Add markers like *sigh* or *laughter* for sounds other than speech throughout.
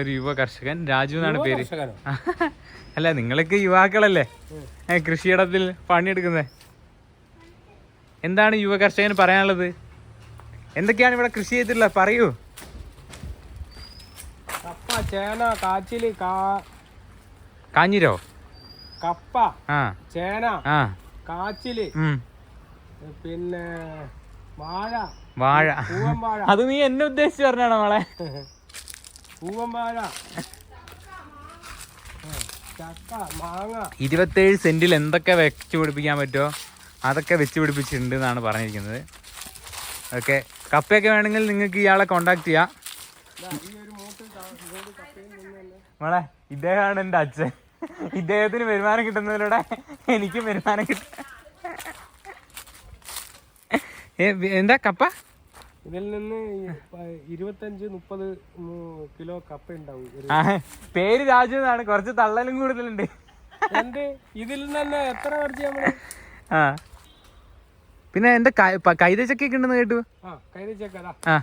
ഒരു യുവ കർഷകൻ. രാജു എന്നാണ് പേര്. *laughs* അല്ല നിങ്ങളൊക്കെ യുവാക്കളല്ലേ? കൃഷിയിടത്തിൽ പണിയെടുക്കുന്നത് എന്താണ് യുവ കർഷകന് പറയാനുള്ളത്? എന്തൊക്കെയാണ് ഇവിടെ കൃഷി ചെയ്തിട്ടുള്ളത് പറയൂ. കപ്പ ചേന കാച്ചിൽ കാഞ്ഞിരോ? കപ്പ ആ. ചേന ആ. കാച്ചിൽ പിന്നെ വാഴ വാഴ. അത് നീ എന്നെ ഉദ്ദേശിച്ച് പറഞ്ഞാണോ മോളെ? *laughs* ചക്ക മാങ്ങ ഇരുപത്തേഴ് സെന്റിൽ എന്തൊക്കെ വെച്ച് പിടിപ്പിക്കാൻ പറ്റുമോ അതൊക്കെ വെച്ച് പിടിപ്പിച്ചിട്ടുണ്ട് എന്നാണ് പറഞ്ഞിരിക്കുന്നത്. ഓക്കെ. കപ്പയൊക്കെ വേണമെങ്കിൽ നിങ്ങൾക്ക് ഇയാളെ കോണ്ടാക്ട് ചെയ്യാം. മോളെ ഇദ്ദേഹമാണ് എന്റെ അച്ഛൻ. ഇദ്ദേഹത്തിന് വരുമാനം കിട്ടുന്നതിലൂടെ എനിക്കും വരുമാനം കിട്ടും. എന്താ കപ്പ? ഇതിൽ നിന്ന് ഇരുപത്തഞ്ച് മുപ്പത് കിലോ കപ്പ ഉണ്ടാവും. പേര് രാജു എന്നാണ് കുറച്ച് തള്ളലും കൂടുതലുണ്ട്. എന്ത്? ഇതിൽ നിന്ന് എത്ര കുറച്ച് നമ്മൾ? ആ. പിന്നെ എന്റെ കൈതച്ചക്ക ഉണ്ടെന്ന് കേട്ടു? ആ കൈതി ചെക്കതാ ആ.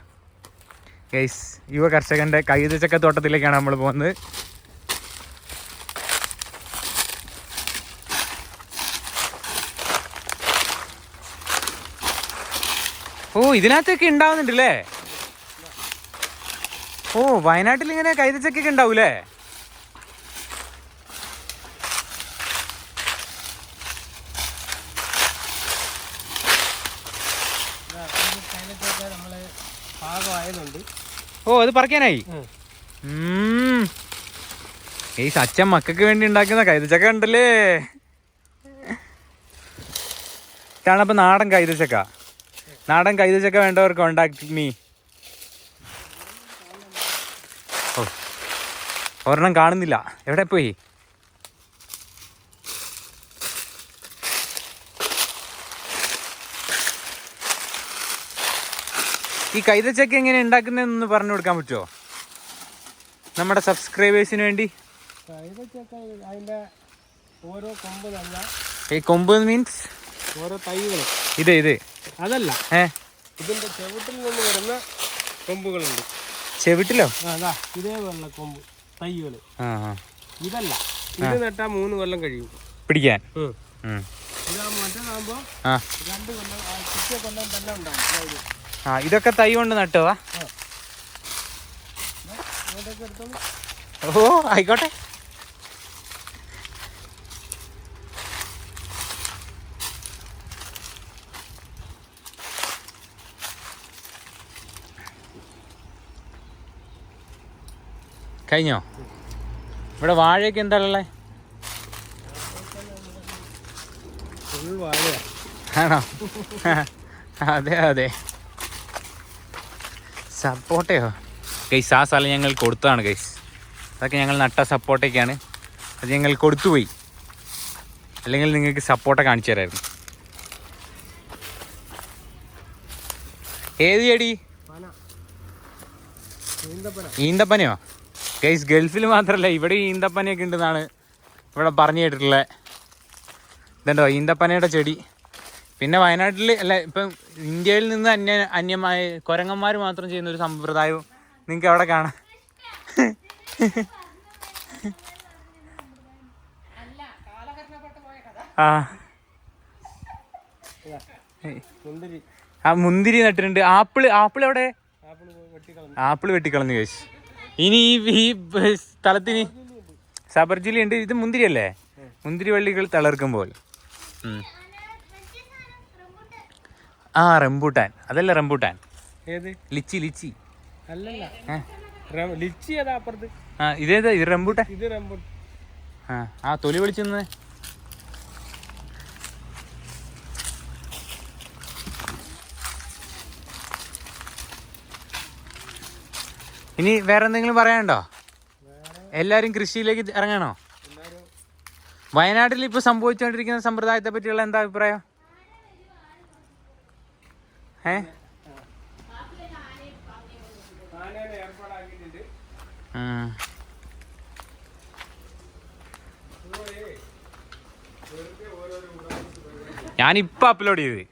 ഗൈസ് യുവ കർഷകന്റെ കൈതച്ചക്ക തോട്ടത്തിലേക്കാണ് നമ്മൾ പോകുന്നത്. ഓ ഇതിനകത്തൊക്കെ ഉണ്ടാവുന്നുണ്ടല്ലേ ഓ വയനാട്ടിൽ ഇങ്ങനെ കൈതച്ചക്കൊക്കെ ഉണ്ടാവൂലേ കൈതച്ചക്ക പാകമായതുണ്ട് ഓ അത് പറിക്കാനായി. ഈ സച്ചൻ മക്കൾക്ക് വേണ്ടി ഉണ്ടാക്കുന്ന കൈതച്ചക്ക ഉണ്ടല്ലേ ഇതാണ് അപ്പൊ നാടൻ കൈതച്ചക്ക. നാടൻ കൈതച്ചക്ക വേണ്ടവർ കോണ്ടാക്ട് മീ ഒരെണ്ണം കാണുന്നില്ല. എവിടെ പോയി? ഈ കൈതച്ചക്ക എങ്ങനെ ഉണ്ടാക്കുന്നതെന്ന് പറഞ്ഞു കൊടുക്കാൻ പറ്റുമോ നമ്മുടെ സബ്സ്ക്രൈബേഴ്സിന് വേണ്ടി. അതിന്റെ ഓരോ കൊമ്പ് തന്നെ ഈ കൊമ്പ് മീൻസ് ഓരോ തൈകൾ ഇത് ഇത്. അതല്ല. ഇതിന്റെ ചെവിട്ടിൽ നിന്ന് വരുന്ന കൊമ്പുകളുണ്ട്. ചെവിട്ടിലോ? അതാ ഇതേപോലുള്ള കൊമ്പ് ആ ഇതല്ല. ഇത് നട്ടാ മൂന്ന് കൊല്ലം കഴിയും. പിടിക്കാൻ? മറ്റേതാകുമ്പോ രണ്ട് കൊല്ലം ആ, പിറ്റേ കൊല്ലം തന്നെ ഉണ്ടാവും. ആ ഇതൊക്കെ തൈ കൊണ്ട് നട്ടുവാ? ഓ ആയിക്കോട്ടെ. കഴിഞ്ഞോ? ഇവിടെ വാഴയൊക്കെ എന്താ ഉള്ളേ? ആണോ? അതെ അതെ. സപ്പോട്ടയോ ഗൈസ് ആ സ്ഥലം ഞങ്ങൾ കൊടുത്തതാണ് ഗൈസ്. അതൊക്കെ ഞങ്ങൾ നട്ട സപ്പോട്ടയൊക്കെയാണ് അത് ഞങ്ങൾ കൊടുത്തുപോയി. അല്ലെങ്കിൽ നിങ്ങൾക്ക് സപ്പോർട്ട കാണിച്ചു തരായിരുന്നു. ഏത് ചെടി? ഈന്തപ്പനയോ? ഗൈസ് ഗൾഫിൽ മാത്രമല്ല ഇവിടെ ഈന്തപ്പനയൊക്കെ ഉണ്ടെന്നാണ് ഇവിടെ പറഞ്ഞു കേട്ടിട്ടുള്ളത് ഇതുണ്ടോ ഈന്തപ്പനയുടെ ചെടി? പിന്നെ വയനാട്ടിൽ അല്ല ഇപ്പം ഇന്ത്യയിൽ നിന്ന് അന്യ അന്യമായ കുരങ്ങന്മാർ മാത്രം ചെയ്യുന്ന ഒരു സമ്പ്രദായവും നിങ്ങൾക്ക് അവിടെ കാണാം. ആ. മുന്തിരി ആ മുന്തിരി നട്ടിട്ടുണ്ട്. ആപ്പിൾ ആപ്പിൾ എവിടെ? ആപ്പിൾ വെട്ടിക്കളഞ്ഞു. കഴിച്ചു ഇനി ഈ സ്ഥലത്തിന് സബർജിലി ഉണ്ട്. ഇത് മുന്തിരി അല്ലേ മുന്തിരി വള്ളികൾ തളർക്കുമ്പോൾ. ആ റംബൂട്ടാൻ. അതല്ല റംബൂട്ടാൻ. ഏത്? Lychee lychee. അല്ലല്ല. ലിച്ചി ഏതാ അപ്പുറത്ത്? ആ ഇതേതാ? ഇത് റംബൂട്ടാൻ? ഇത് റംബൂട്ടാൻ. ആ ആ തൊലി വിളിച്ചെന്ന് ഇനി വേറെ എന്തെങ്കിലും പറയാനുണ്ടോ? എല്ലാരും കൃഷിയിലേക്ക് ഇറങ്ങണോ? വയനാട്ടിൽ ഇപ്പൊ സംഭവിച്ചുകൊണ്ടിരിക്കുന്ന സമ്പ്രദായത്തെ പറ്റിയുള്ള എന്താ അഭിപ്രായം? ഏ. ഞാനിപ്പോ അപ്ലോഡ് ചെയ്ത്